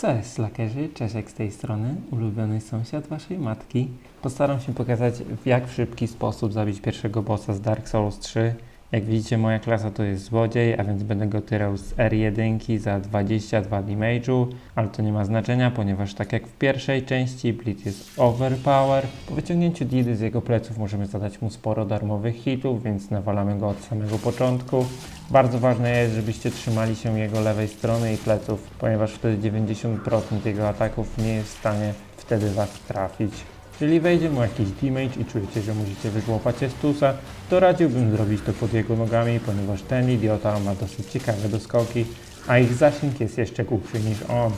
Cześć slakerzy, Czesiek z tej strony, ulubiony sąsiad waszej matki. Postaram się pokazać w jak szybki sposób zabić pierwszego bossa z Dark Souls 3. Jak widzicie moja klasa to jest złodziej, a więc będę go tyrał z R1 za 22 damage'u, ale to nie ma znaczenia, ponieważ tak jak w pierwszej części Blitz jest overpower. Po wyciągnięciu Didy z jego pleców możemy zadać mu sporo darmowych hitów, więc nawalamy go od samego początku. Bardzo ważne jest, żebyście trzymali się jego lewej strony i pleców, ponieważ wtedy 90% jego ataków nie jest w stanie wtedy was trafić. Jeżeli wejdzie mu jakiś damage i czujecie, że musicie wygłopać Estusa, to radziłbym zrobić to pod jego nogami, ponieważ ten idiota ma dosyć ciekawe doskoki, a ich zasięg jest jeszcze głupszy niż on.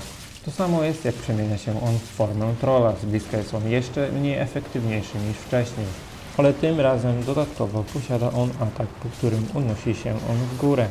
To samo jest jak przemienia się on w formę trolla, z bliska jest on jeszcze mniej efektywniejszy niż wcześniej. Ale tym razem dodatkowo posiada on atak, po którym unosi się on w górę.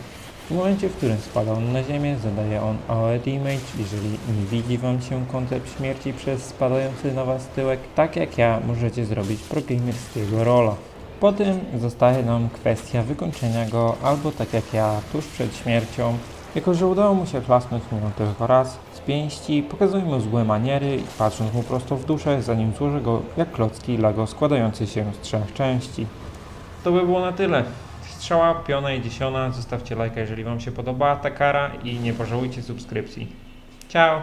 W momencie, w którym spada on na ziemię, zadaje on AOE damage, jeżeli nie widzi wam się koncept śmierci przez spadający na was tyłek, tak jak ja możecie zrobić progamerskiego rola. Potem zostaje nam kwestia wykończenia go, albo tak jak ja, tuż przed śmiercią. Jako, że udało mu się klasnąć mnie tylko raz z pięści, pokazuję mu złe maniery i patrząc mu prosto w duszę, zanim złożę go jak klocki Lego składające się z trzech części. To by było na tyle. Strzała, piona i dziesiona. Zostawcie lajka, jeżeli Wam się podobała ta kara i nie pożałujcie subskrypcji. Ciao!